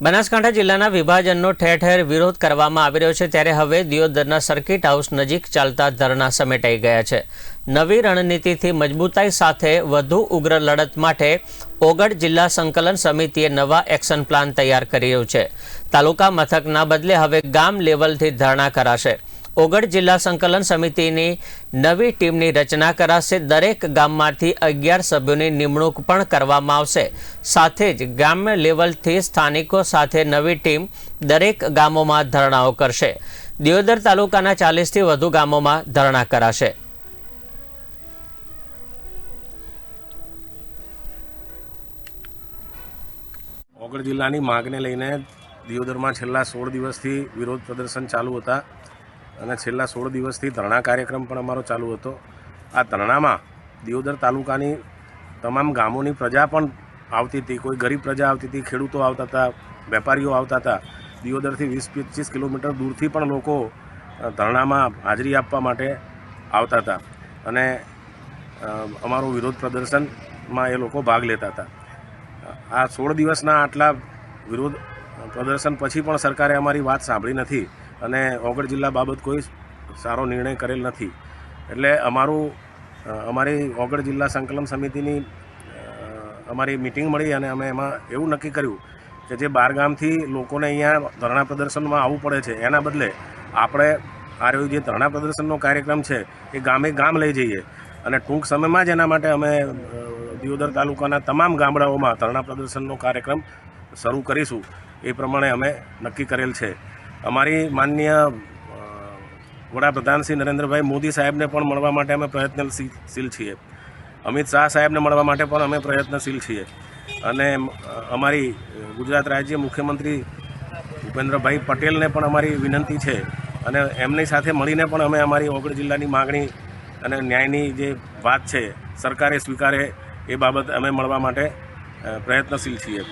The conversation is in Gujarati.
બનાસકાંઠા જિલ્લાના વિભાજનનો ઠેર ઠેર વિરોધ કરવામાં આવી રહ્યો છે ત્યારે હવે દિયોદરના સર્કિટ હાઉસ નજીક ચાલતા ધરણા સમેટાઈ ગયા છે. નવી રણનીતિથી મજબૂતાઈ સાથે વધુ ઉગ્ર લડત માટે ઓગળ જિલ્લા સંકલન સમિતિએ નવા એક્શન પ્લાન તૈયાર કર્યો છે. તાલુકા મથકના બદલે હવે ગામ લેવલથી ધરણા કરાશે. ઓગળ જિલ્લા સંકલન સમિતિની નવી ટીમની રચના કરાશે. દરેક ગામમાંથી અગિયાર સભ્યોની નિમણૂક પણ કરવામાં આવશે. સાથે જ ગ્રામ્ય લેવલથી સ્થાનિકો સાથે નવી ટીમ દરેક ગામોમાં ધરણાઓ કરશે. દિયોદર તાલુકાના ચાલીસથી વધુ ગામોમાં ધરણા કરાશે. ઓગળ જિલ્લાની માગને લઈને દિયોદરમાં છેલ્લા સોળ દિવસથી વિરોધ પ્રદર્શન ચાલુ હતા. અને છેલ્લા સોળ દિવસથી ધરણા કાર્યક્રમ પણ અમારો ચાલુ હતો. આ ધરણામાં દિયોદર તાલુકાની તમામ ગામોની પ્રજા પણ આવતી હતી. કોઈ ગરીબ પ્રજા આવતી હતી, ખેડૂતો આવતા હતા, વેપારીઓ આવતા હતા. દિયોદરથી વીસ, પચીસ કિલોમીટર દૂરથી પણ લોકો ધરણામાં હાજરી આપવા માટે આવતા હતા. અને અમારું વિરોધ પ્રદર્શનમાં એ લોકો ભાગ લેતા હતા. આ સોળ દિવસના આટલા વિરોધ પ્રદર્શન પછી પણ સરકારે અમારી વાત સાંભળી નથી. અને ઓગળ જિલ્લા બાબત કોઈ સારો નિર્ણય કરેલ નથી. એટલે અમારું અમારી ઓગળ જિલ્લા સંકલન સમિતિની અમારી મિટિંગ મળી અને અમે એમાં એવું નક્કી કર્યું કે જે બારગામથી લોકોને અહીંયા ધરણા પ્રદર્શનમાં આવવું પડે છે, એના બદલે આપણે આ રહ્યું જે ધરણા પ્રદર્શનનો કાર્યક્રમ છે એ ગામે ગામ લઈ જઈએ. અને ટૂંક સમયમાં જ એના માટે અમે દિયોદર તાલુકાના તમામ ગામડાઓમાં ધરણા પ્રદર્શનનો કાર્યક્રમ શરૂ કરીશું. એ પ્રમાણે અમે નક્કી કરેલ છે. અમારી માનનીય વડાપ્રધાન શ્રી નરેન્દ્રભાઈ મોદી સાહેબને પણ મળવા માટે અમે પ્રયત્નશીલ છીએ. અમિત શાહ સાહેબને મળવા માટે પણ અમે પ્રયત્નશીલ છીએ. અને અમારી ગુજરાત રાજ્ય મુખ્યમંત્રી ભૂપેન્દ્રભાઈ પટેલને પણ અમારી વિનંતી છે. અને એમની સાથે મળીને પણ અમે અમારી ઓગળ જિલ્લાની માગણી અને ન્યાયની જે વાત છે, સરકારે સ્વીકારે એ બાબત અમે મળવા માટે પ્રયત્નશીલ છીએ.